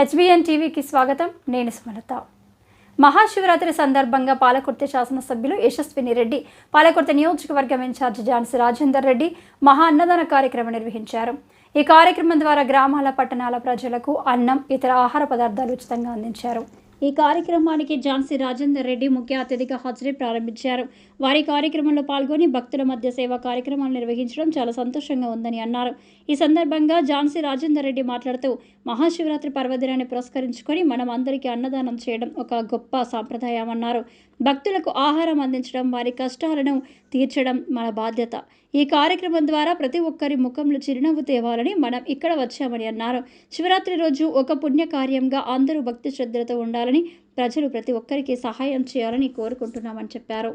HBN టీవీకి స్వాగతం. నేను స్మరత మహాశివరాత్రి సందర్భంగా పాలకుర్తి శాసనసభ్యులు యశస్విని రెడ్డి పాలకుర్తి నియోజకవర్గం ఇన్ఛార్జి ఝాన్సీ రాజేందర్ రెడ్డి మహా అన్నదాన కార్యక్రమం నిర్వహించారు. ఈ కార్యక్రమం ద్వారా గ్రామాల పట్టణాల ప్రజలకు అన్నం ఇతర ఆహార పదార్థాలు ఉచితంగా అందించారు. ఈ కార్యక్రమానికి ఝాన్సీ రాజేందర్ రెడ్డి ముఖ్య అతిథిగా హాజరై ప్రారంభించారు. వారి కార్యక్రమంలో పాల్గొని భక్తుల మధ్య సేవా కార్యక్రమాలు నిర్వహించడం చాలా సంతోషంగా ఉందని అన్నారు. ఈ సందర్భంగా ఝాన్సీ రాజేందర్ రెడ్డి మాట్లాడుతూ మహాశివరాత్రి పర్వదినాన్ని పురస్కరించుకొని మనం అందరికీ అన్నదానం చేయడం ఒక గొప్ప సాంప్రదాయం అన్నారు. భక్తులకు ఆహారం అందించడం వారి కష్టాలను తీర్చడం మన బాధ్యత. ఈ కార్యక్రమం ద్వారా ప్రతి ఒక్కరి ముఖంలో చిరునవ్వు తేవాలని మనం ఇక్కడ వచ్చామని అన్నారు. శివరాత్రి రోజు ఒక పుణ్య కార్యంగా అందరూ భక్తి శ్రద్ధలతో ఉండాలని ప్రజలు ప్రతి ఒక్కరికి సహాయం చేయాలని కోరుకుంటున్నామని చెప్పారు.